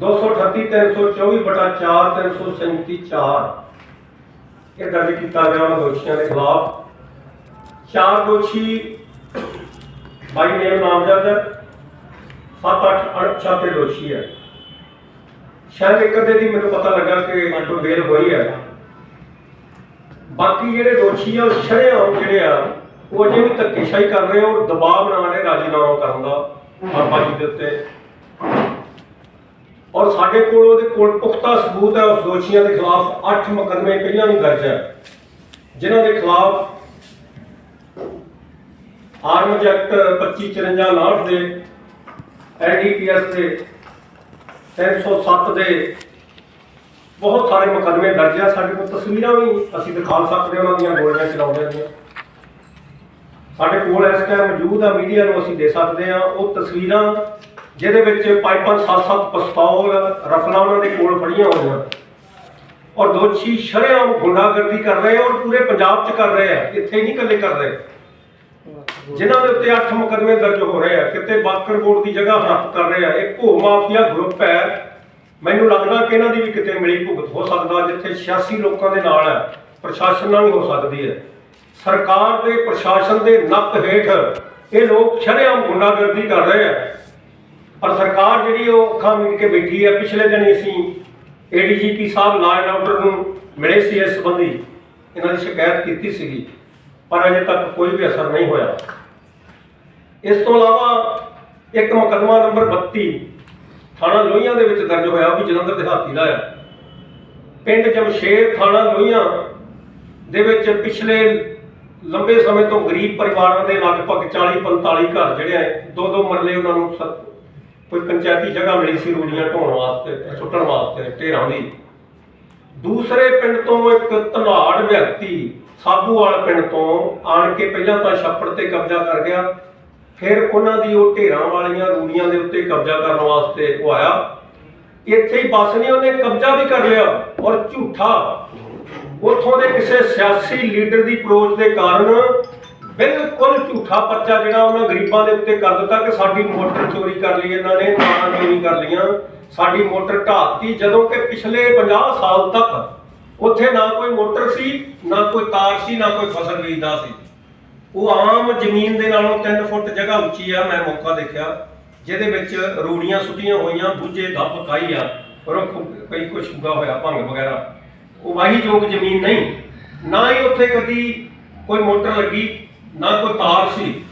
238 324 ਬਟਾ 4 337 4 ਇਹ ਦਰਜ ਕੀਤਾ ਗਿਆ ਉਹਨਾਂ ਦੋਸ਼ੀਆਂ ਦੇ ਖਿਲਾਫ। ਚਾਰ ਦੋਸ਼ੀ ਬਾਈ ਨੇਮ ਨਾਮਜ਼ਦ, ਸੱਤ ਅੱਠ ਅਣਪਛਾਤੇ ਦੋਸ਼ੀ ਹੈ। ਸ਼ਾਇਦ ਇੱਕ ਅੱਧੇ ਦੀ ਮੈਨੂੰ ਪਤਾ ਲੱਗਾ ਕਿ ਕੋਈ ਬੇਲ ਹੋਈ ਹੈ। ਬਾਕੀ ਜਿਹੜੇ ਦੋਸ਼ੀ ਆ, ਉਹ ਸ਼ਰੇਆਮ ਜਿਹੜੇ ਆ, ਉਹ ਅਜੇ ਵੀ ਧੱਕੇਸ਼ਾਹੀ ਕਰ ਰਹੇ ਆ ਦਬਾਅ ਬਣਾ ਰਹੇ ਰਾਜੀਨਾਮਾ ਕਰਨ ਦਾ ਬਾਬਾ ਜੀ ਦੇ ਉੱਤੇ ਸਾਡੇ ਕੋਲ ਉਹਦੇ ਕੋਲ ਪੁਖਤਾ ਸਬੂਤ ਹੈ, ਉਸ ਦੋਸ਼ੀਆਂ ਦੇ ਖਿਲਾਫ 8 ਮੁਕੱਦਮੇ ਪਹਿਲਾਂ ਵੀ ਦਰਜ ਹੈ। ਜਿਨ੍ਹਾਂ ਦੇ ਖਿਲਾਫ ਆਰਮਜ਼ ਐਕਟ 2554 ਲਾਟ ਦੇ ਐਨਡੀਪੀਐਸ ਦੇ 307 ਦੇ ਬਹੁਤ ਸਾਰੇ ਮੁਕੱਦਮੇ ਦਰਜ ਆ। ਸਾਡੇ ਕੋਲ ਤਸਵੀਰਾਂ ਵੀ ਅਸੀਂ ਦਿਖਾ ਸਕਦੇ ਹਾਂ, ਉਹਨਾਂ ਦੀਆਂ ਗੋਲੀਆਂ ਚਲਾਉਂਦੇ ਦੀਆਂ ਸਾਡੇ ਕੋਲ ਇਸ ਟਾਈਮ ਮੌਜੂਦ ਆ, ਮੀਡੀਆ ਨੂੰ ਅਸੀਂ ਦੇ ਸਕਦੇ ਹਾਂ। ਉਹ ਤਸਵੀਰਾਂ ਜਿਹਦੇ ਵਿੱਚ ਪਾਈਪਾਂ ਸੱਤ-ਸੱਤ ਪਿਸਤੌਲ ਰਫਲਾਂ ਉਹਨਾਂ ਦੇ ਕੋਲ ਫੜੀਆਂ ਹੋਈਆਂ। ਔਰ ਦੋਸ਼ੀ ਸ਼ਰੇਆਮ ਗੁੰਡਾਗਰਦੀ ਕਰ ਰਹੇ ਔਰ ਪੂਰੇ ਪੰਜਾਬ 'ਚ ਕਰ ਰਹੇ ਆ, ਇੱਥੇ ਨਹੀਂ ਇਕੱਲੇ ਕਰ ਰਹੇ। ਜਿਨ੍ਹਾਂ ਦੇ ਉੱਤੇ 8 ਮੁਕੱਦਮੇ ਦਰਜ ਹੋ ਰਹੇ ਆ, ਕਿਤੇ ਬਾਕਰਕੋਟ ਦੀ ਜਗ੍ਹਾ ਹੜਪ ਕਰ ਰਹੇ ਆ। ਇਹ ਭੂ ਮਾਫੀਆ ਗਰੁੱਪ ਹੈ। ਮੈਨੂੰ ਲੱਗਦਾ ਕਿ ਇਹਨਾਂ ਦੀ ਵੀ ਕਿਤੇ ਮਿਲੀ ਭੁਗਤ ਹੋ ਸਕਦਾ, ਜਿੱਥੇ 86 ਲੋਕਾਂ ਦੇ ਨਾਲ ਹੈ, ਪ੍ਰਸ਼ਾਸਨ ਨਾਲ ਵੀ ਹੋ ਸਕਦੀ ਹੈ। ਸਰਕਾਰ ਦੇ ਪ੍ਰਸ਼ਾਸਨ ਦੇ ਨੱਕ ਹੇਠ ਇਹ ਲੋਕ ਸ਼ਰੇਆਮ ਗੁੰਡਾਗਰਦੀ ਕਰ ਰਹੇ ਆ। ਸਰਕਾਰ ਜਿਹੜੀ ਉਹ ਅੱਖਾਂ ਮੀਟ ਕੇ ਬੈਠੀ ਹੈ, ਪਿਛਲੇ ਦਿਨ ਅਸੀਂ ਏਡੀਜੀਪੀ ਸਾਹਿਬ ਲਾਅ ਐਂਡ ਆਰਡਰ ਨੂੰ ਮਿਲੇ ਸੀ ਇਸ ਸੰਬੰਧੀ। ਇਹਨਾਂ ਦੀ ਸ਼ਿਕਾਇਤ ਕੀਤੀ ਸੀਗੀ, ਪਰ ਅਜੇ ਤੱਕ ਕੋਈ ਵੀ ਅਸਰ ਨਹੀਂ ਹੋਇਆ। ਇਸ ਤੋਂ ਇਲਾਵਾ ਇੱਕ ਮੁਕੱਦਮਾ ਨੰਬਰ 32 ਥਾਣਾ ਲੋਹੀਆਂ ਦੇ ਵਿੱਚ ਦਰਜ ਹੋਇਆ ਉਹ ਵੀ ਜਲੰਧਰ ਦਿਹਾਤੀ ਦਾ ਹੈ ਪਿੰਡ ਜਮਸ਼ੇਰ ਥਾਣਾ ਲੋਹੀਆਂ ਦੇ ਵਿੱਚ ਪਿਛਲੇ ਲੰਬੇ ਸਮੇਂ ਤੋਂ ਗਰੀਬ ਪਰਿਵਾਰਾਂ ਦੇ ਲਗਭਗ 40 45 ਘਰ ਜਿਹੜੇ ਆ ਦੋ ਦੋ ਮਰਲੇ ਉਹਨਾਂ ਨੂੰ ਕੋਈ ਪੰਚਾਇਤੀ ਜਗ੍ਹਾ ਮਿਲੀ ਸੀ ਰੂੜੀਆਂ ਢੋਣ ਵਾਸਤੇ ਸੁੱਟਣ ਵਾਸਤੇ ਢੇਰਾਂ ਦੀ। ਦੂਸਰੇ ਪਿੰਡ ਤੋਂ ਇੱਕ ਧਨਾੜ ਵਿਅਕਤੀ ਸਾਬੂਵਾਲ ਪਿੰਡ ਤੋਂ ਆਣ ਕੇ ਪਹਿਲਾਂ ਤਾਂ ਛੱਪੜ ਤੇ ਕਬਜ਼ਾ ਕਰ ਗਿਆ, ਫਿਰ ਉਹਨਾਂ ਦੀ ਉਹ ਢੇਰਾਂ ਵਾਲੀਆਂ ਰੂੜੀਆਂ ਦੇ ਉੱਤੇ ਕਬਜ਼ਾ ਕਰਨ ਵਾਸਤੇ ਉਹ ਆਇਆ। ਇੱਥੇ ਹੀ ਬਸ ਨਹੀਂ, ਉਹਨੇ ਕਬਜ਼ਾ ਵੀ ਕਰ ਲਿਆ ਔਰ ਝੂਠਾ। ਉੱਥੋਂ ਦੇ ਕਿਸੇ ਸਿਆਸੀ ਲੀਡਰ ਦੀ ਅਪਰੋਚ ਦੇ ਕਾਰਨ ਬਿਲਕੁਲ ਝੂਠਾ ਪਰਚਾ ਜਿਹੜਾ ਉਹਨਾਂ ਗਰੀਬਾਂ ਦੇ ਉੱਤੇ ਕਰ ਦਿੱਤਾ ਕਿ ਸਾਡੀ ਮੋਟਰ ਚੋਰੀ ਕਰ ਲਈ, ਇਹਨਾਂ ਨੇ ਤਾਰਾਂ ਚੋਰੀ ਕਰ ਲਈਆਂ। ਸਾਡੀ ਮੋਟਰ ਢਾਤੀ ਜਦੋਂ ਕਿ ਪਿਛਲੇ 50 ਸਾਲ ਤੱਕ ਉੱਥੇ ਨਾ ਕੋਈ ਮੋਟਰ ਸੀ, ਨਾ ਕੋਈ ਤਾਰ ਸੀ, ਨਾ ਕੋਈ ਫਸਲ ਬੀਜਦਾ ਸੀ। ਉਹ ਆਮ ਜ਼ਮੀਨ ਦੇ ਨਾਲੋਂ 3 ਫੁੱਟ ਜਗ੍ਹਾ ਉੱਚੀ ਆ, ਮੈਂ ਮੌਕਾ ਦੇਖਿਆ, ਜਿਹਦੇ ਵਿੱਚ ਰੂੜੀਆਂ ਸੁੱਟੀਆਂ ਹੋਈਆਂ, ਬੁੱਝੇ ਦੱਬ ਕਾਈ ਆ, ਰੁੱਖ ਕਈ ਕੁਛ ਉੱਗਾ ਹੋਇਆ, ਭੰਗ ਵਗੈਰਾ। ਉਹ ਵਾਹੀਯੋਗ ਜ਼ਮੀਨ ਨਹੀਂ, ਨਾ ਹੀ ਉੱਥੇ ਕਦੀ ਕੋਈ ਮੋਟਰ ਲੱਗੀ। ਨਾ ਕੋਈ ਤਾਰ ਸੀ।